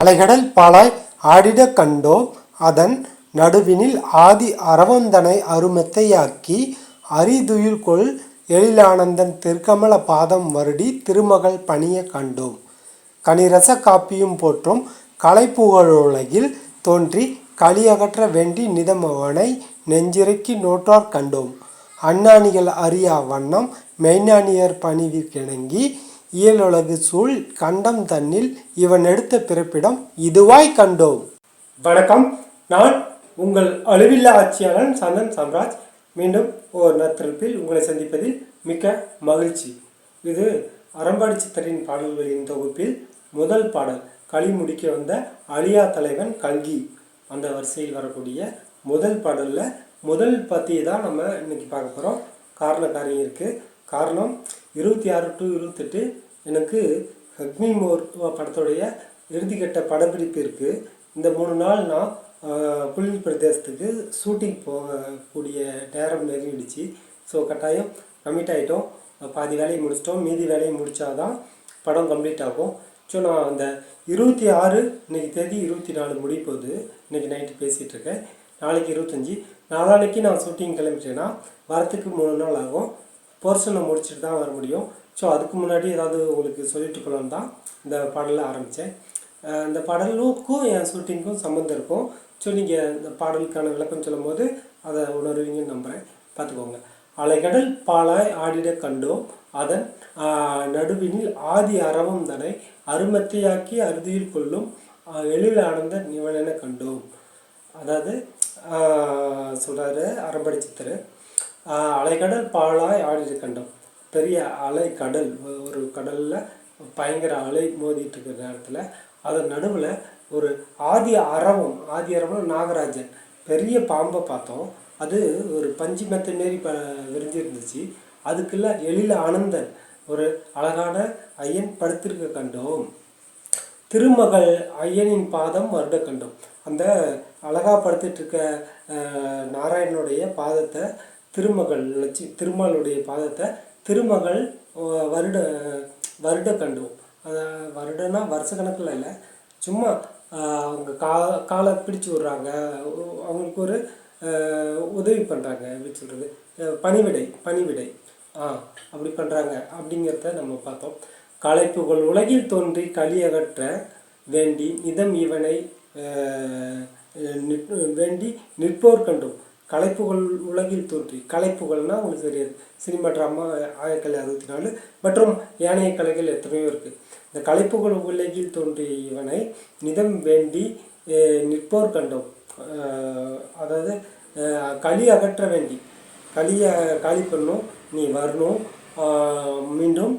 அலைகடல் பாலாய் ஆடிடக் கண்டோம். அதன் நடுவினில் ஆதி அரவந்தனை அருமெத்தையாக்கி அரிதுயிர்கொள் எழிலானந்தன் திருக்கமல பாதம் வருடி திருமகள் பணிய கண்டோம். கனிரச காப்பியும் போற்றும் கலைப்புகழுலகில் தோன்றி களியகற்ற வேண்டி நிதமவனை நெஞ்சிறக்கி நோற்றார் கண்டோம். அண்ணாணிகள் அறியா வண்ணம் மெய்ஞானியர் பணிவிற்கிணங்கி இயலுலகு சூழ் கண்டம் தன்னில் இவன் எடுத்த பிறப்பிடம் இதுவாய் கண்டோம். வணக்கம். நான் உங்கள் அழிவில்லா ஆட்சியாளன் சந்தன் சாம்ராஜ். மீண்டும் ஒரு நத்திருப்பில் உங்களை சந்திப்பதில் மிக்க மகிழ்ச்சி. இது அறம்பாடி சித்தரின் பாடல்களின் தொகுப்பில் முதல் பாடல். களி முடிக்க வந்த அழியா தலைவன் கல்கி. அந்த வரிசையில் வரக்கூடிய முதல் பாடலில் முதல் பற்றி தான் நம்ம இன்னைக்கு பார்க்க போகிறோம் காரண காரியம் இருக்குது காரணம் இருபத்தி ஆறு டு இருபத்தெட்டு எனக்கு அக்னி மோர் படத்துடைய இறுதிக்கட்ட படப்பிடிப்பு இருக்குது இந்த மூணு நாள் நான் புள்ளி பிரதேசத்துக்கு ஷூட்டிங் போகக்கூடிய நேரம் நெருங்கிடுச்சு. ஸோ கட்டாயம் கம்மிட் ஆகிட்டோம் பாதி வேலையை முடிச்சிட்டோம். மீதி வேலையை முடித்தாதான் படம் கம்ப்ளீட் ஆகும். ஸோ நான் அந்த இருபத்தி ஆறு இன்றைக்கி தேதி இருபத்தி நாலு முடிய போகுது இன்னைக்கு நைட்டு பேசிகிட்ருக்கேன் நாளைக்கு இருபத்தஞ்சி. நாளான்னைக்கு நான் ஷூட்டிங் கிளம்பிட்டேன்னா வரத்துக்கு மூணு நாள் ஆகும். போர்ஷனை முடிச்சுட்டு தான் வர முடியும். ஸோ அதுக்கு முன்னாடி ஏதாவது உங்களுக்கு சொல்லிட்டு போகலான்னு தான் இந்த பாடலை ஆரம்பித்தேன். இந்த பாடலுக்கும் என் ஷூட்டிங்க்கும் சம்மந்தம் இருக்கும். ஸோ நீங்கள் இந்த பாடலுக்கான விளக்கம் சொல்லும்போது அதை உணர்வீங்கன்னு நம்புகிறேன் பார்த்துக்கோங்க. அலைகடல் பாலாய் ஆடிட கண்டோம். அதன் நடுவினில் ஆதி அரவம் தனை அருமத்தையாக்கி அறுதியில் கொள்ளும் எழில் ஆனந்த நிவனென கண்டோம். அதாவது சொல்கிறாரு அறம்படி சித்தர் அலைக்கடல் பாலாய் ஆடிட கண்டோம் பெரிய அலை கடல் ஒரு கடலில் பயங்கர அலை மோதிட்டு இருக்கிற நேரத்தில் அதன் நடுவில் ஒரு ஆதி அரவம் ஆதி அரவம் நாகராஜன். பெரிய பாம்பை பார்த்தோம். அது ஒரு பஞ்சு மெத்த மாரி ப விரிஞ்சிருந்துச்சு. அதுக்குள்ள எழில ஆனந்தன் ஒரு அழகான ஐயன் படுத்திருக்க கண்டோம். திருமகள் ஐயனின் பாதம் வருட அந்த அழகா படுத்துட்டு இருக்க நாராயணனுடைய பாதத்தை திருமகள் வச்சு திருமாலுடைய பாதத்தை திருமகள் வருட வருட கண்டோம் அத வருடனா வருஷ கணக்கில் இல்லை. சும்மா அவங்க கா காலை பிடிச்சு விடுறாங்க. அவங்களுக்கு ஒரு உதவி பண்ணுறாங்க எப்படி சொல்கிறது பணிவிடை பணிவிடை. ஆ அப்படி பண்ணுறாங்க அப்படிங்கிறத நம்ம பார்த்தோம். களைப்புகள் உலகில் தோன்றி களியகற்ற வேண்டி நிதம் இவனை வேண்டி நிற்போர் கண்டோம். கலைப்புகள் உலகில் தோன்றி. களைப்புகள்னால் உங்களுக்கு தெரியாது. சினிமா ட்ராமா ஆயிரத்தி தொள்ளாயிரத்தி அறுபத்தி நாலு மற்றும் ஏனைய கலைகள் எத்தனையோ இருக்குது இந்த கலைப்புகள் உலகில் தோன்றிய இவனை நிதம் வேண்டி நிற்போர் கண்டோம். அதாவது களி அகற்ற வேண்டி. களியை காலி பண்ணும் நீ வரணும் மீண்டும்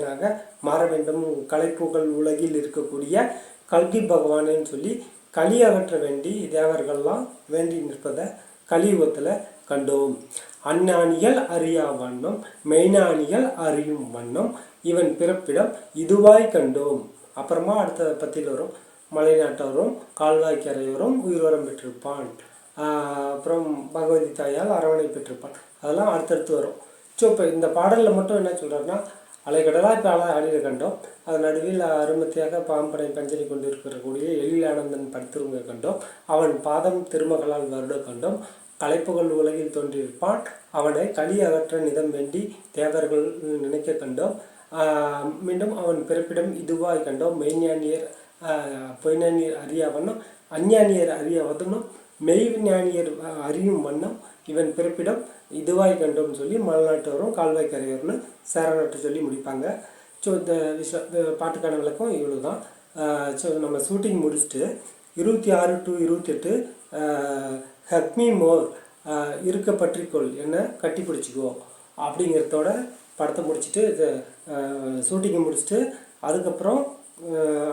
நாராயணனாக மாற வேண்டும். கலைப்புகள் உலகில் இருக்கக்கூடிய கல்கி பகவானேன்னு சொல்லி களி அகற்ற வேண்டி தேவர்கள்லாம் வேண்டி நிற்பதை கலியுகத்தில் கண்டோம். அஞ்ஞானிகள் அறியா வண்ணம் மெய்ஞானிகள் அறியும் வண்ணம் இவன் பிறப்பிடம் இதுவாய் கண்டோம். அப்புறமா அடுத்த பத்தியில் வரும். மலைநாட்டவரும் கால்வாய்க்கரையோரும் உயிரோரம் பெற்றிருப்பான். ஆஹ் அப்புறம் பகவதி தாயால் அரவணை பெற்றிருப்பான். அதெல்லாம் அடுத்தடுத்து வரும். ஸோ இப்போ இந்த பாடலில் மட்டும் என்ன சொல்கிறாருன்னா அலைக்கடலாக இப்போ அலை அடியில் கண்டோம் அது நடுவில் அருமத்தியாக பாம்பனை பஞ்சனை கொண்டு இருக்கக்கூடிய எழிலானந்தன் படுத்திருங்க கண்டோம். அவன் பாதம் திருமகளால் வருட கண்டோம். கலைப்புகள் உலகில் தோன்றியிருப்பான். அவனை களி அகற்ற நிதம் வேண்டி தேவர்கள் நினைக்க கண்டோம். மீண்டும் அவன் பிறப்பிடம் இதுவாய் கண்டோம். மெய்ஞானியர் பொய்ஞானியர் அறியா வண்ணம் அஞ்ஞானியர் அறிய வதனும் மெய்ஞானியர் அஹ், அறியும் வண்ணம். இவன் பிறப்பிடம் இதுவாய் கண்டோம்னு சொல்லி மலைநாட்டவரும் கால்வாய் கரையோர்னு சேரநாட்டு சொல்லி முடிப்பாங்க. ஸோ இந்த விஷ பாட்டுக்கான விளக்கம் இவ்வளோ தான் ஸோ நம்ம ஷூட்டிங் முடிச்சுட்டு இருபத்தி ஆறு டு இருபத்தெட்டு ஹக்மி மோர் இருக்க பற்றிக்கொள் என்ன கட்டி பிடிச்சிக்கோ அப்படிங்கிறதோட படத்தை முடிச்சுட்டு ஷூட்டிங்கை முடிச்சுட்டு அதுக்கப்புறம்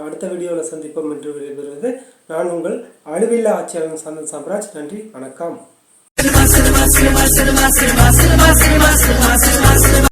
அடுத்த வீடியோவில் சந்திப்போம் என்று விடைபெறுவது நான் உங்கள் அழுவில்லா ஆட்சியாளர் சந்தன் சாம்ராஜ். நன்றி வணக்கம். cinema, cinema, cinema, cinema, cinema, cinema, cinema, cinema, cinema.